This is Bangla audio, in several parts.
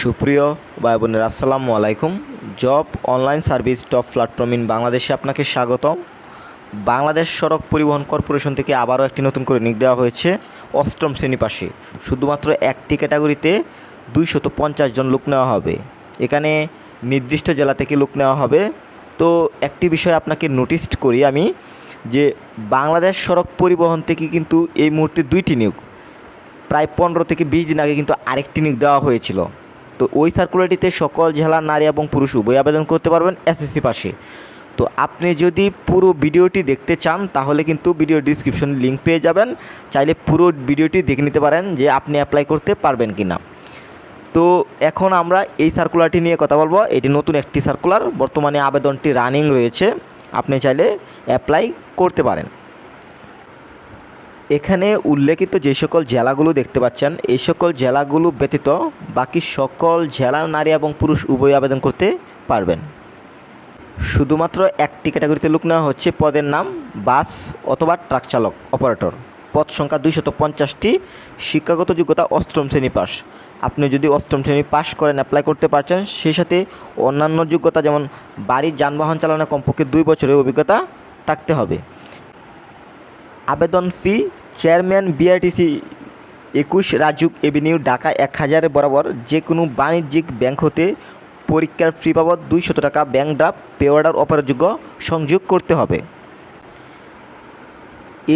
সুপ্রিয় ভাই বোনের, আসসালামু আলাইকুম। Job online service top platform in বাংলাদেশে আপনাকে স্বাগতম। বাংলাদেশ সড়ক পরিবহন কর্পোরেশন থেকে আবারও একটি নতুন করে নিক দেওয়া হয়েছে অষ্টম শ্রেণি পাশে। শুধুমাত্র একটি ক্যাটাগরিতে দুইশত পঞ্চাশ জন লোক নেওয়া হবে। এখানে নির্দিষ্ট জেলা থেকে লোক নেওয়া হবে। তো একটি বিষয় আপনাকে নোটিস করি আমি, যে বাংলাদেশ সড়ক পরিবহন থেকে কিন্তু এই মুহূর্তে দুইটি নিয়োগ। প্রায় পনেরো থেকে বিশ দিন আগে কিন্তু আরেকটি নিয়োগ দেওয়া হয়েছিল। তো ওই সার্কুলারটিতে সকল জেলার নারী এবং পুরুষ উভয় আবেদন করতে পারবেন এসএসসি পাশে। তো আপনি যদি পুরো ভিডিওটি দেখতে চান, তাহলে কিন্তু ভিডিও ডিসক্রিপশনে লিঙ্ক পেয়ে যাবেন। চাইলে পুরো ভিডিওটি দেখে নিতে পারেন যে আপনি অ্যাপ্লাই করতে পারবেন কি না তো এখন আমরা এই সার্কুলারটি নিয়ে কথা বলব। এটি নতুন একটি সার্কুলার বর্তমানে আবেদনটি রানিং রয়েছে। আপনি চাইলে অ্যাপ্লাই করতে পারেন। এখানে উল্লেখিত যে সকল জেলাগুলো দেখতে পাচ্ছেন, এই সকল জেলাগুলো ব্যতীত বাকি সকল জেলার নারী এবং পুরুষ উভয় আবেদন করতে পারবেন। শুধুমাত্র একটি ক্যাটাগরিতে লোক নেওয়া হচ্ছে, পদের নাম বাস অথবা ট্রাক চালক, অপারেটর। পদ সংখ্যা দুইশত পঞ্চাশটি, শিক্ষাগত যোগ্যতা অষ্টম শ্রেণি পাস। আপনি যদি অষ্টম শ্রেণি পাস করেন অ্যাপ্লাই করতে পারছেন, সেই সাথে অন্যান্য যোগ্যতা যেমন বাড়ির যানবাহন চালানো কমপক্ষে দুই বছরের অভিজ্ঞতা থাকতে হবে। আবেদন ফি চেয়ারম্যান বিআরটিসি একুশ, রাজুক এভিনিউ, ঢাকা এক হাজারের বরাবর যে কোনো বাণিজ্যিক ব্যাংক হতে পরীক্ষার ফি বাবদ দুইশত টাকা ব্যাংক ড্রাফট পে অর্ডার অপারযোগ্য সংযোগ করতে হবে।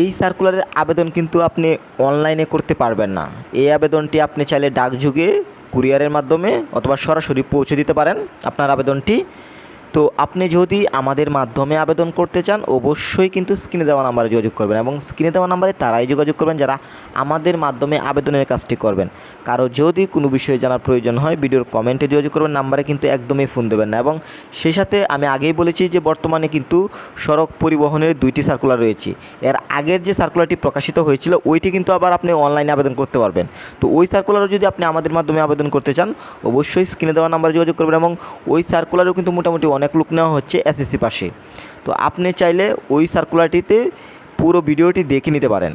এই সার্কুলারের আবেদন কিন্তু আপনি অনলাইনে করতে পারবেন না। এই আবেদনটি আপনি চাইলে ডাকযুগে, কুরিয়ারের মাধ্যমে অথবা সরাসরি পৌঁছে দিতে পারেন। আপনার আবেদনটি তো আপনি যদি আমাদের মাধ্যমে আবেদন করতে চান, অবশ্যই কিন্তু স্ক্রিনে দেওয়া নাম্বারে যোগাযোগ করবেন এবং স্ক্রিনে দেওয়া নাম্বারে তারাই যোগাযোগ করবেন যারা আমাদের মাধ্যমে আবেদনের কাজটি করবেন। কারও যদি কোনো বিষয়ে জানার প্রয়োজন হয়, ভিডিওর কমেন্টে যোগাযোগ করবেন, নাম্বারে কিন্তু একদমই ফোন দেবেন না এবং সেই সাথে আমি আগেই বলেছি যে বর্তমানে কিন্তু সড়ক পরিবহনের দুইটি সার্কুলার রয়েছে। এর আগের যে সার্কুলারটি প্রকাশিত হয়েছিল, ওইটি কিন্তু আবার আপনি অনলাইনে আবেদন করতে পারবেন। তো ওই সার্কুলারও যদি আপনি আমাদের মাধ্যমে আবেদন করতে চান, অবশ্যই স্ক্রিনে দেওয়া নাম্বারে যোগাযোগ করবেন এবং ওই সার্কুলারও কিন্তু মোটামুটি অনেক লোক নেওয়া হচ্ছে এসএসসি পাশে। তো আপনি চাইলে ওই সার্কুলারটিতে পুরো ভিডিওটি দেখে নিতে পারেন।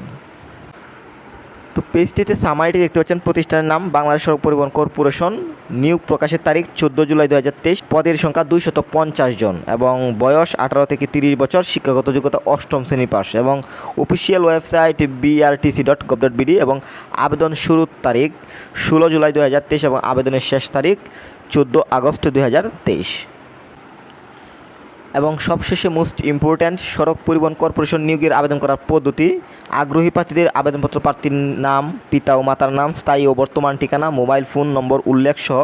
তো পেজটিতে সামারিটি দেখতে পাচ্ছেন। প্রতিষ্ঠানের নাম বাংলাদেশ সড়ক পরিবহন কর্পোরেশন। নিয়োগ প্রকাশের তারিখ চোদ্দ জুলাই দু হাজার তেইশ। পদের সংখ্যা দুইশত পঞ্চাশ জন এবং বয়স আঠারো থেকে তিরিশ বছর। শিক্ষাগত যোগ্যতা অষ্টম শ্রেণি পাস এবং official website BRTC dot gov dot BD এবং আবেদন শুরুর তারিখ ষোলো জুলাই দু হাজার তেইশ এবং আবেদনের শেষ তারিখ চোদ্দ আগস্ট দু হাজার তেইশ। এবং সবশেষে মোস্ট ইম্পর্ট্যান্ট সড়ক পরিবহন কর্পোরেশন নিয়োগের আবেদন করার পদ্ধতি, আগ্রহী প্রার্থীদের আবেদনপত্র প্রার্থীর নাম, পিতা ও মাতার নাম, স্থায়ী ও বর্তমান ঠিকানা মোবাইল ফোন নম্বর উল্লেখ সহ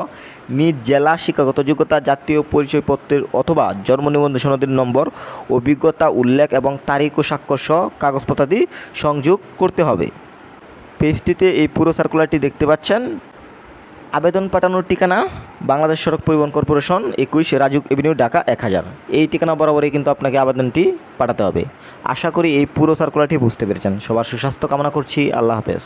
নিজ জেলা শিক্ষাগত যোগ্যতা, জাতীয় পরিচয়পত্রের অথবা জন্ম নিবন্ধন সনদের নম্বর, অভিজ্ঞতা উল্লেখ এবং তারিখ ও স্বাক্ষর সহ কাগজপত্রাদি সংযোগ করতে হবে। পেজটিতে এই পুরো সার্কুলারটি দেখতে পাচ্ছেন। আবেদন পাঠানোর ঠিকানা বাংলাদেশ সড়ক পরিবহন কর্পোরেশন একুশ রাজুক এভিনিউ, ঢাকা এক হাজার। এই ঠিকানা বরাবরই কিন্তু আপনাকে আবেদনটি পাঠাতে হবে। আশা করি এই পুরো সার্কুলারটি বুঝতে পেরেছেন। সবার সুস্বাস্থ্য কামনা করছি। আল্লাহ হাফেজ।